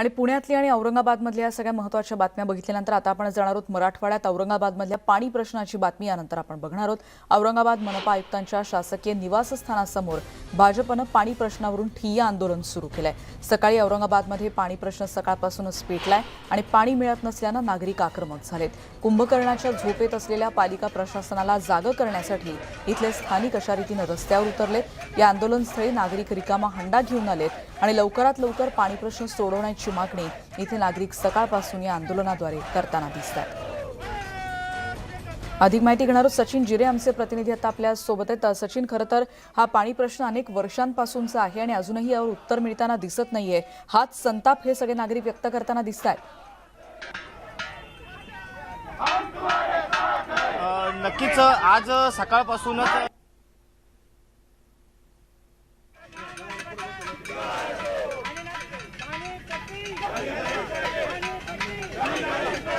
आणि पुण्यातली आणि औरंगाबादमधल्या या सगळ्या महत्त्वाच्या बातम्या बघितल्यानंतर आता आपण जाणार आहोत मराठवाड्यात. औरंगाबादमधल्या पाणी प्रश्नाची बातमी यानंतर आपण बघणार आहोत. औरंगाबाद मनपा आयुक्तांच्या शासकीय निवासस्थानासमोर भाजपनं पाणी प्रश्नावरून ठिय्या आंदोलन सुरू केलंय. सकाळी औरंगाबादमध्ये पाणी प्रश्न सकाळपासूनच पेटलाय आणि पाणी मिळत नसल्यानं नागरिक आक्रमक झालेत. कुंभकर्णाच्या झोपेत असलेल्या पालिका प्रशासनाला जागं करण्यासाठी इथले स्थानिक अशा रीतीनं रस्त्यावर उतरलेत. या आंदोलनस्थळी नागरिक रिकामा हंडा घेऊन आलेत. आणि लवकरात लवकर पाणी प्रश्न सोडवण्याची मागणी इथे नागरिक सकाळपासून या आंदोलनाद्वारे करताना दिसतात. अधिक माहिती घेणार सचिन जिरे आमचे प्रतिनिधी आता आपल्यासोबत आहेत. सचिन खरं तर हा पाणी प्रश्न अनेक वर्षांपासूनचा आहे आणि अजूनही यावर उत्तर मिळताना दिसत नाहीये. हाच संताप हे सगळे नागरिक व्यक्त करताना दिसत आहेत नक्कीच आज सकाळपासूनच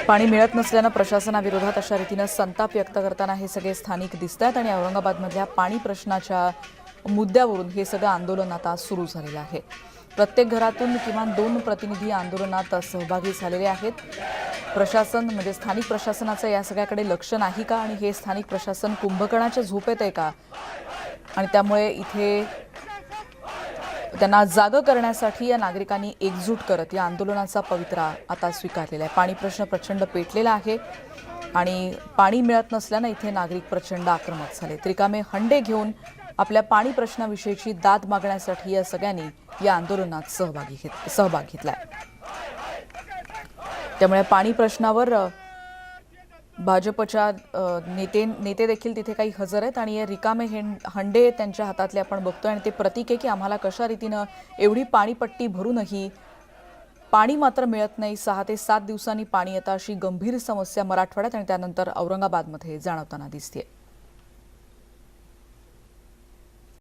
पाणी मिळत नसल्यानं प्रशासनाविरोधात अशा रीतीनं संताप व्यक्त करताना हे सगळे स्थानिक दिसत आहेत आणि औरंगाबादमधल्या पाणी प्रश्नाच्या मुद्द्यावरून हे सगळं आंदोलन आता सुरू झालेलं आहे. प्रत्येक घरातून किमान दोन प्रतिनिधी आंदोलनात सहभागी झालेले आहेत. प्रशासन म्हणजे स्थानिक प्रशासनाचं या सगळ्याकडे लक्ष नाही का? आणि हे स्थानिक प्रशासन कुंभकर्णाच्या झोपेत आहे का? आणि त्यामुळे इथे त्यांना जागं करण्यासाठी या नागरिकांनी एकजूट करत या आंदोलनाचा पवित्रा आता स्वीकारलेला आहे. पाणी प्रश्न प्रचंड पेटलेला आहे आणि पाणी मिळत नसल्यानं इथे नागरिक प्रचंड आक्रमक झाले. त्रिकामे हंडे घेऊन आपल्या पाणी प्रश्नाविषयीची दाद मागण्यासाठी या सगळ्यांनी या आंदोलनात सहभागी घेत सहभाग आहे त्यामुळे पाणी प्रश्नावर भाजपच्या नेते नेते देखील तिथे काही हजर आहेत आणि हे रिकामे हें हंडे त्यांच्या हातातले आपण बघतोय आणि ते प्रतीक आहे की आम्हाला कशा रीतीनं एवढी पाणीपट्टी भरूनही पाणी मात्र मिळत नाही. सहा ते सात दिवसांनी पाणी येतं अशी गंभीर समस्या मराठवाड्यात आणि त्यानंतर औरंगाबादमध्ये जाणवताना दिसते